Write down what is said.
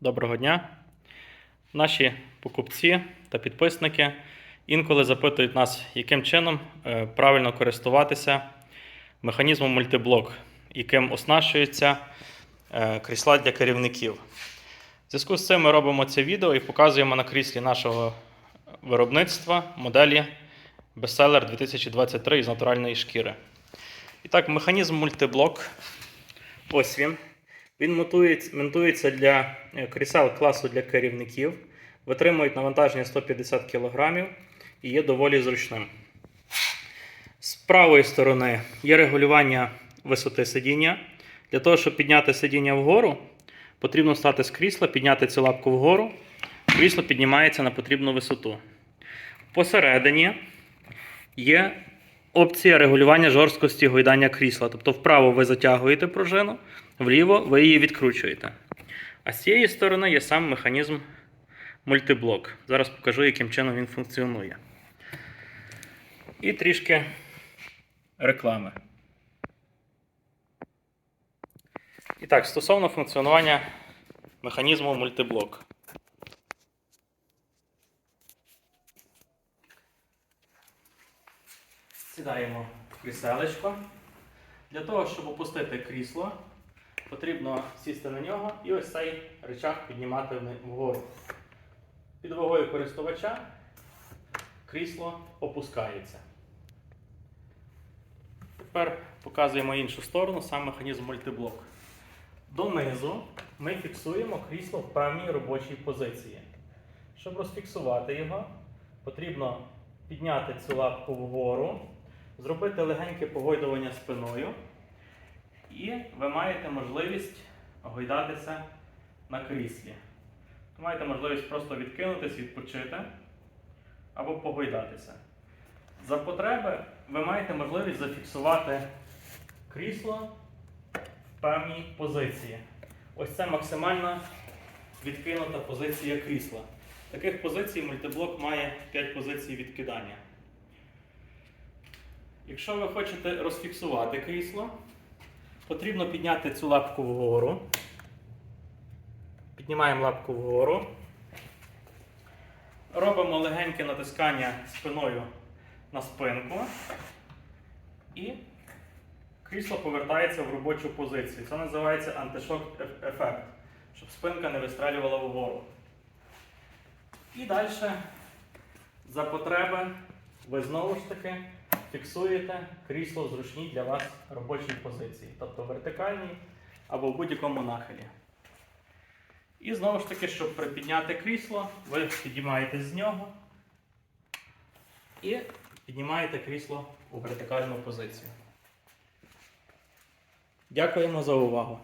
Доброго дня. Наші покупці та підписники інколи запитують нас, яким чином е, правильно користуватися механізмом мультиблок, яким оснащуються е, крісла для керівників. В зв'язку з цим ми робимо це відео і показуємо на кріслі нашого виробництва моделі Bestseller 2023 із натуральної шкіри. І так, механізм мультиблок. Ось він. Він монтується, для е, крісел класу для керівників, витримують навантаження 150 кг і є доволі зручним. З правої сторони є регулювання висоти сидіння. Для того, щоб підняти сидіння вгору, потрібно стати з крісла, підняти цю лапку вгору. Крісло піднімається на потрібну висоту. Посередині є опція регулювання жорсткості гойдання крісла. Тобто вправо ви затягуєте пружину, вліво ви її відкручуєте. А з цієї сторони є сам механізм мультиблок. Зараз покажу, яким чином він функціонує. І трішки реклами. І так, стосовно функціонування механізму мультиблок. Сідаємо в кріселечко. Для того, щоб опустити крісло, потрібно сісти на нього і ось цей рычаг піднімати вгору. Під вагою користувача крісло опускається. Тепер показуємо іншу сторону, сам механізм мультиблок. Донизу ми фіксуємо крісло в певній робочій позиції. Щоб розфіксувати його, потрібно підняти цю лапку вгору, зробити легеньке погойдування спиною, і ви маєте можливість гойдатися на кріслі. Ви маєте можливість просто відкинутись, відпочити або погойдатися. За потреби ви маєте можливість зафіксувати крісло в певній позиції. Ось це максимальна відкинута позиція крісла. Таких позицій мультиблок має 5 позицій відкидання. Якщо ви хочете розфіксувати крісло, потрібно підняти цю лапку вгору. Піднімаємо лапку вгору. Робимо легеньке натискання спиною на спинку. І крісло повертається в робочу позицію. Це називається антишок ефект, щоб спинка не вистрелювала вгору. І далі, за потреби, ви знову ж таки фіксуєте крісло в зручній для вас робочій позиції, тобто вертикальній або в будь-якому нахилі. І знову ж таки, щоб припідняти крісло, ви підіймаєтесь з нього і піднімаєте крісло у вертикальну позицію. Дякуємо за увагу.